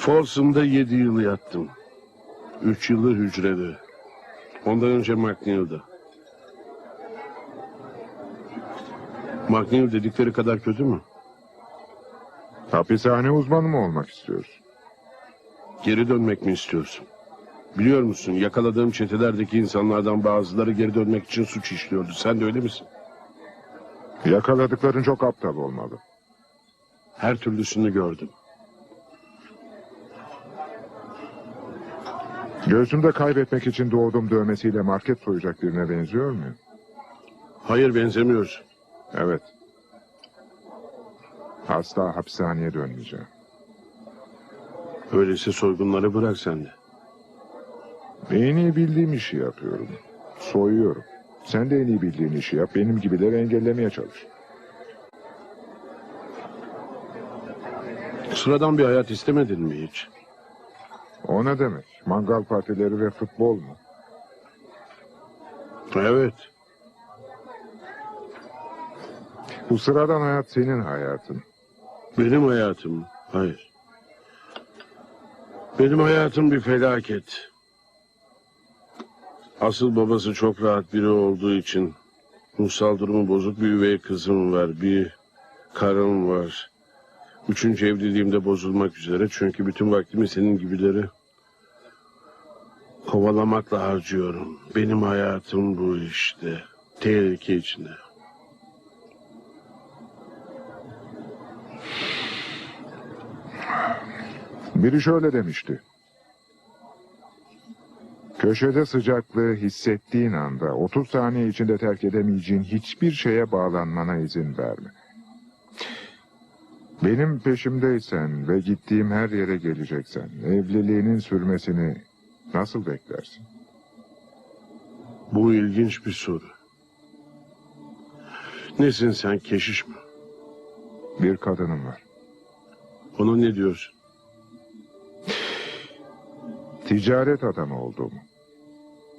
Folsom'da yedi yıl yattım. Üç yılı hücrede. Ondan önce McNeil'da. McNeil dedikleri kadar kötü mü? Hapishane uzmanı mı olmak istiyorsun? Geri dönmek mi istiyorsun? Biliyor musun yakaladığım çetelerdeki insanlardan bazıları geri dönmek için suç işliyordu. Sen de öyle misin? Yakaladıkların çok aptal olmalı. Her türlüsünü gördüm. Göğsümde kaybetmek için doğdum dövmesiyle market soyacak birine benziyor muyum? Hayır benzemiyorsun. Evet. Asla hapishaneye dönmeyeceğim. Öyleyse soygunları bırak sen de. En iyi bildiğim işi yapıyorum. Soyuyorum. Sen de en iyi bildiğin işi yap. Benim gibileri engellemeye çalış. Sıradan bir hayat istemedin mi hiç? O ne demek? Mangal partileri ve futbol mu? Evet. Bu sıradan hayat senin hayatın. Benim hayatım. Hayır. Benim hayatım bir felaket. Asıl babası çok rahat biri olduğu için ruhsal durumu bozuk bir üvey kızım var. Bir karım var. Üçüncü evliliğimde bozulmak üzere. Çünkü bütün vaktimi senin gibileri kovalamakla harcıyorum. Benim hayatım bu işte. Tehlike içinde. Biri şöyle demişti. Köşede sıcaklığı hissettiğin anda 30 saniye içinde terk edemeyeceğin hiçbir şeye bağlanmana izin verme. Benim peşimdeysen ve gittiğim her yere geleceksen evliliğinin sürmesini nasıl beklersin? Bu ilginç bir soru. Nesin sen keşiş mi? Bir kadınım var. Ona ne diyorsun? Ticaret adamı olduğumu.